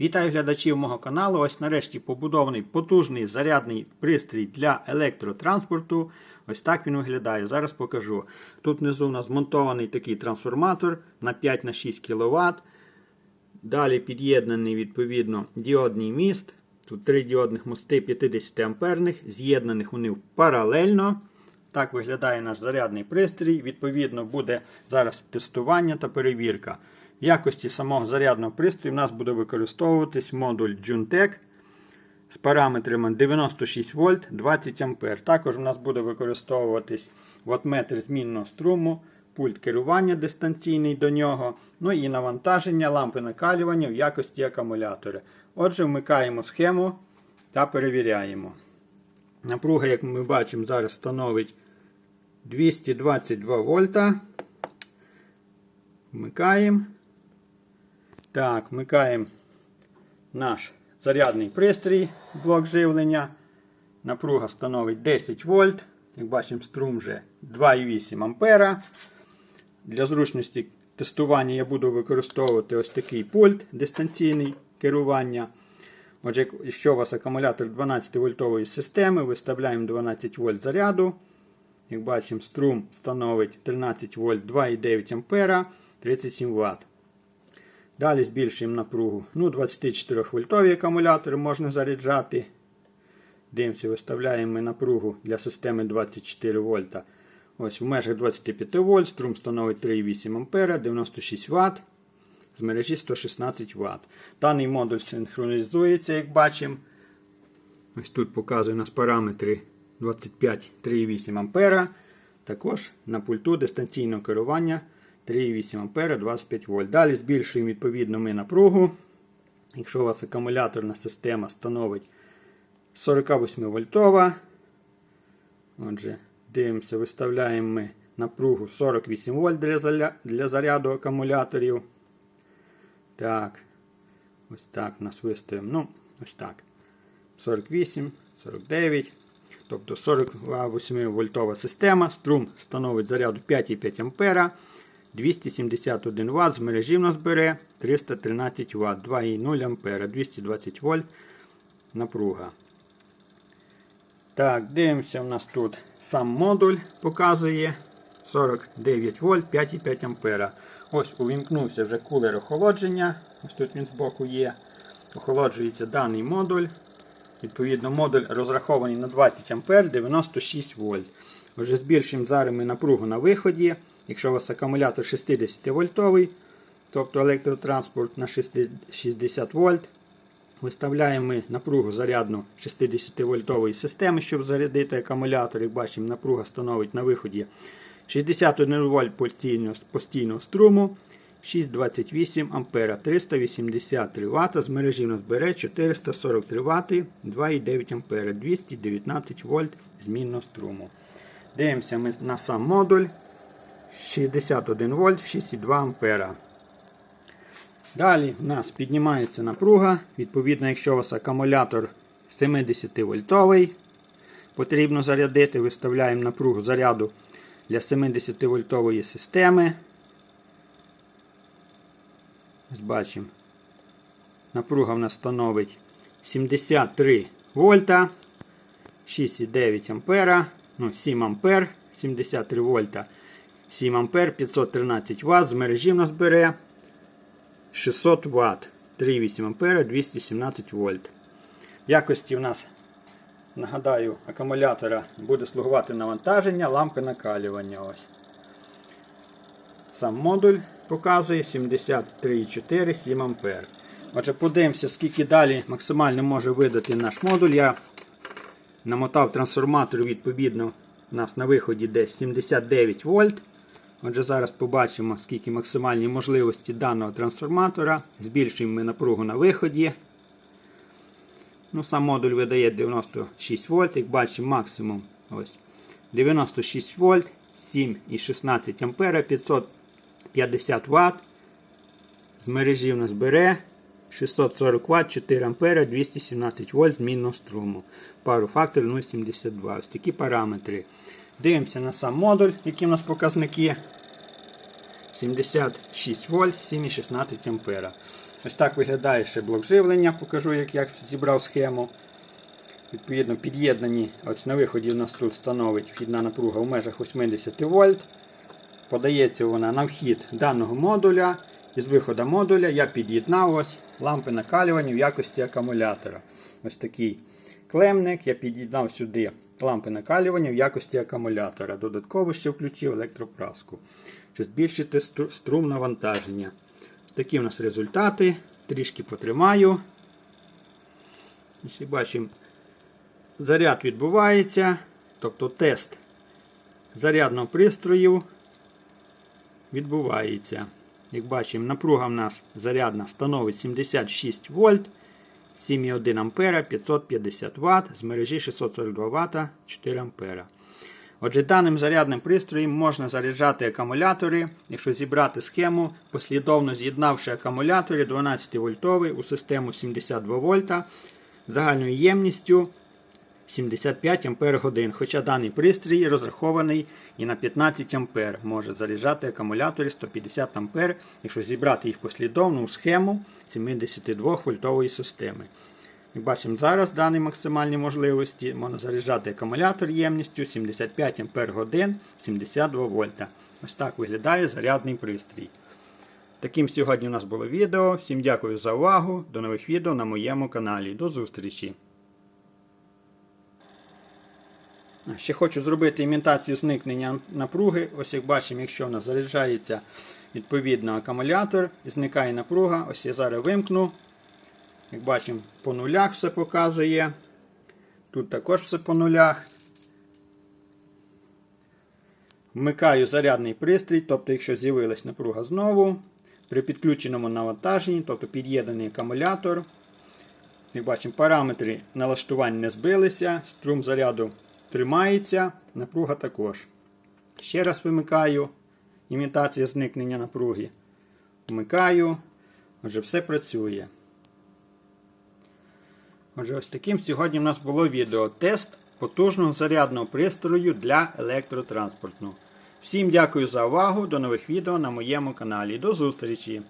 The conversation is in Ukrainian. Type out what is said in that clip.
Вітаю глядачів мого каналу. Ось нарешті побудований потужний зарядний пристрій для електротранспорту. Ось так він виглядає. Зараз покажу. Тут внизу у нас змонтований такий трансформатор на 5 на 6 кВт. Далі під'єднаний відповідно діодний міст. Тут три діодних мости 50 амперних, з'єднаних вони паралельно. Так виглядає наш зарядний пристрій. Відповідно, буде зараз тестування та перевірка. В якості самого зарядного пристрою в нас буде використовуватись модуль Juntec з параметрами 96 вольт 20 А. Також у нас буде використовуватись ваттметр змінного струму, пульт керування дистанційний до нього, ну і навантаження лампи накалювання в якості акумулятора. Отже, вмикаємо схему та перевіряємо. Напруга, як ми бачимо, зараз становить 222 вольта. Вмикаємо. Так, вмикаємо наш зарядний пристрій, блок живлення. Напруга становить 10 вольт. Як бачимо, струм вже 2,8 ампера. Для зручності тестування я буду використовувати ось такий пульт дистанційний керування. Отже, якщо у вас акумулятор 12 вольтової системи, виставляємо 12 вольт заряду. Як бачимо, струм становить 13 вольт 2,9 ампера 37 Вт. Далі збільшуємо напругу. Ну, 24 вольтові акумулятори можна заряджати. Дивимося, виставляємо напругу для системи 24 вольта. Ось В межах 25 вольт струм становить 3,8 ампера 96 Вт. З мережі 116 Вт. Даний модуль синхронізується, як бачимо. Ось тут показує у нас параметри 25,3,8 ампера. Також на пульту дистанційного керування 3,8 ампера 25 вольт. Далі збільшуємо відповідно ми напругу. Якщо у вас акумуляторна система становить 48 вольтова. Отже, дивимося, виставляємо ми напругу 48 вольт для заряду акумуляторів. Так, ось так нас виставимо. Ну, ось так. 48, 49. Тобто 48 вольтова система. Струм становить заряду 5,5 ампера. 271 Вт з мережі в нас бере 313 Вт, 2,0 ампера, 220 вольт напруга. Так, дивимося, у нас тут сам модуль показує 49 вольт, 5,5 ампера. Ось увімкнувся вже кулер охолодження. Ось тут він збоку є. Охолоджується даний модуль. Відповідно, модуль розрахований на 20 ампер, 96 вольт. Вже збільшуємо зараз ми напругу на виході. Якщо у вас акумулятор 60 вольтовий, тобто електротранспорт на 60 вольт, виставляємо ми напругу зарядну 60 вольтової системи, щоб зарядити акумулятор. Як бачимо, напруга становить на виході 61 вольт постійного, струму. 628 ампера 383 Вт. З мережі нас бере 443 Вт, 2,9 ампера 219 вольт змінного струму. Дивимося ми на сам модуль. 61 вольт 6,2 ампера. Далі у нас піднімається напруга. Відповідно, якщо у вас акумулятор 70 вольтовий, потрібно зарядити, виставляємо напругу заряду для 70 вольтової системи. Ось бачимо. Напруга в нас становить 73 вольта, 6,9 ампера, ну 7 ампер, 73 вольта. 7 ампер 513 Вт. З мережі в нас бере 600 Вт. 3,8 ампера 217 вольт. Якості в нас, нагадаю, акумулятора буде слугувати навантаження, лампи накалювання. Ось. Сам модуль показує 73,4 7 ампер. Отже, подивимося, скільки далі максимально може видати наш модуль. Я намотав трансформатор, відповідно, у нас на виході десь 79 вольт. Отже, зараз побачимо, скільки максимальні можливості даного трансформатора. Збільшуємо ми напругу на виході. Ну, Сам модуль видає 96 вольт, як бачимо, максимум ось 96 вольт, 7,16 ампера, 550 Вт. З мережі в нас бере 640 Вт, 4 ампера, 217 вольт змінного струму. Пару фактор 0,72. Ось такі параметри. Дивимося на сам модуль, які у нас показники. 76 вольт, 7,16 ампера. Ось так виглядає ще блок живлення. Покажу, як я зібрав схему. Відповідно, під'єднані ось на виході у нас тут становить вхідна напруга в межах 80 вольт. Подається вона на вхід даного модуля. Із виходу модуля я під'єднав ось лампи накалювання в якості акумулятора. Ось такий клемник. Я під'єднав сюди лампи накалювання в якості акумулятора. Додатково ще включив електропраску. Щоб збільшити струм навантаження. Такі у нас результати. Трішки потримаю. І бачимо, заряд відбувається. Тобто тест зарядного пристрою відбувається. Як бачимо, напруга в нас зарядна становить 76 вольт, 7,1 А 550 Вт, з мережі 642 Вт, 4 А. Отже, даним зарядним пристроєм можна заряджати акумулятори, якщо зібрати схему, послідовно з'єднавши акумулятори 12 вольтовий у систему 72 вольта загальною ємністю 75 ампер годин. Хоча даний пристрій розрахований і на 15 ампер може заряджати акумулятори 150 ампер, якщо зібрати їх послідовно у схему 72 вольтової системи. Як бачимо, зараз дані максимальні можливості можна заряджати акумулятор ємністю 75 ампер годин 72 вольта. Ось так виглядає зарядний пристрій. Таким сьогодні у нас було відео. Всім дякую за увагу. До нових відео на моєму каналі. До зустрічі! А, Ще хочу зробити імітацію зникнення напруги. Ось як бачимо, якщо у нас заряджається відповідно акумулятор і зникає напруга, ось я зараз вимкну. Як бачимо, по нулях все показує. Тут також все по нулях. Вмикаю зарядний пристрій, тобто, якщо з'явилась напруга знову. При підключеному навантаженні, тобто під'єднаний акумулятор. Як бачимо, параметри налаштувань не збилися, струм заряду тримається, напруга також. Ще раз вимикаю. Імітація зникнення напруги. Вмикаю. Отже, все працює. Отже, ось таким сьогодні в нас було відео. Тест потужного зарядного пристрою для електротранспорту. Всім дякую за увагу. До нових відео на моєму каналі. До зустрічі!